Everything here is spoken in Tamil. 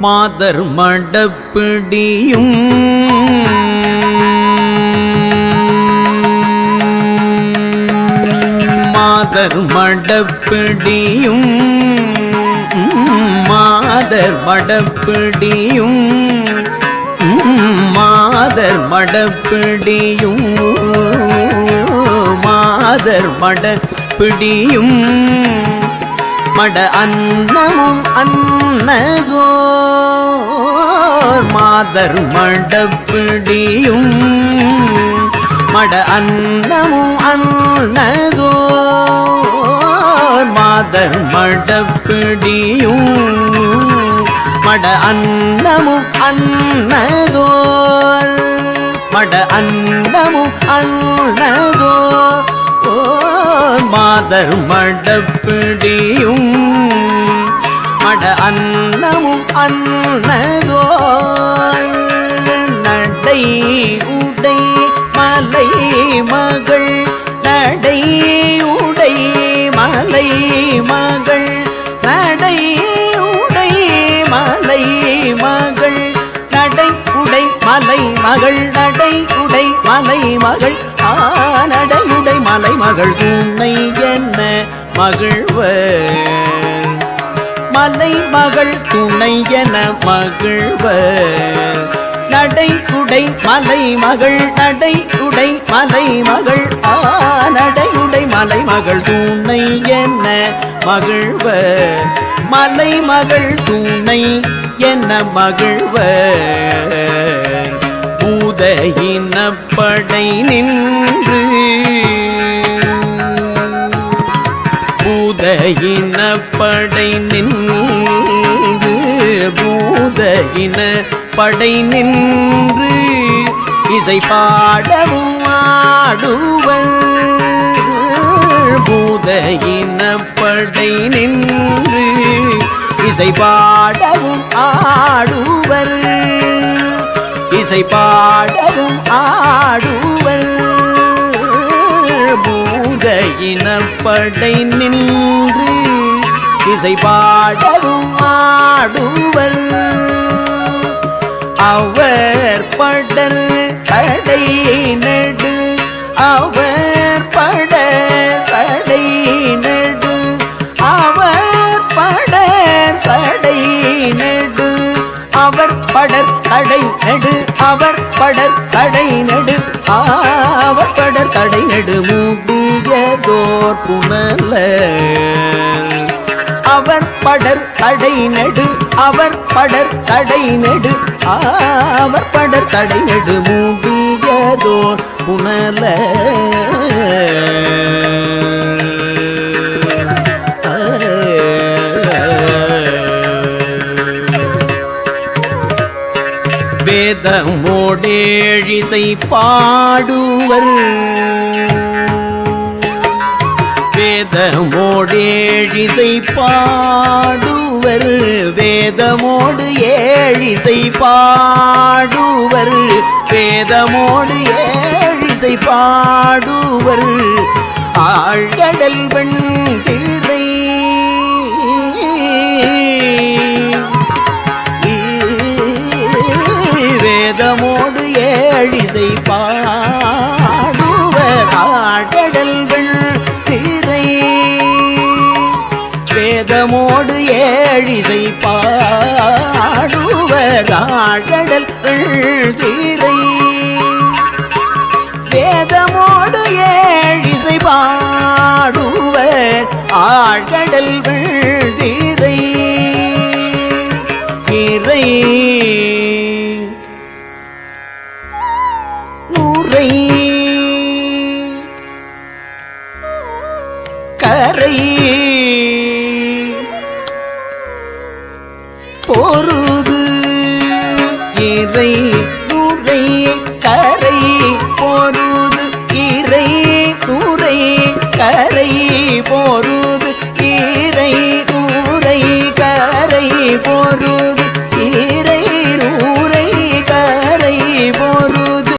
மாதர் மடப்பிடியும். மாதர் மடப்பிடியும். மாதர் மடப்பிடியும். மாதர் மடப்பிடியும். மாதர் மடப்பிடியும். மட அன்னமும் அன்னகோர் மாதர் மடப்பிடியும். மட அன்னமும் அன்னகோர் மாதர் மடப்பிடியும். மட அன்னமும் அன்னதோர் மட அன்னமும் அன்னதோர் ஓ மாதர் மடப்பிடியும் மட அன்னமும் அன்னதோர் நடை உடை மலை மகள். நடை உடை மலை மகள். நடை உடை மலை மகள். நடை உடை மலை மகள். நடை உடை மலை மகள். ஆ நடையுடை மாலை மகள் உன்னை என்ன மகிழ்வர்? மலை மகள் துணை என மகிழ்வர். நடை குடை மலை மகள் நடை உடை மலை மகள் ஆ நடையுடை மலை மகள் துணை என்ன மகிழ்வர். மலை மகள் துணை என்ன மகிழ்வர். பூத இனப்படை நின்று இனப்படை நின்று பூத இன படை நின்று இசை பாடவும் ஆடுவர் பூத இனப்படை நின்று இசை பாடவும் ஆடுவர் இசை பாடவும் ஆடுவர் பூத நின்று இசை பாடவும் ஆடுவர். அவர் படல் சடை நடு அவர் பட சடை நடு. படர் புனல அவர் படர் தடை நடு அவர் படர் தடை நடு அவர் படர் தடை நெடு மூடியதோர் புனல வேதமோடேழிசை பாடுவர். வேதமோடேழிசை பாடுவர். வேதமோடு ஏழிசை பாடுவர். வேதமோடு ஏழிசை பாடுவர். ஆழ்கடல் வெண்திரை வேதமோடு ஏழிசை பாடுவர் ஆழ்கடல் வெண்திரை வேதமோடு ஏழிசை பாடுவர் ஆழ்கடல் வெண்திரை வேதமோடு ஏழிசை பாடுவர் ஆழ்கடல் திரை கரை பொருது இறை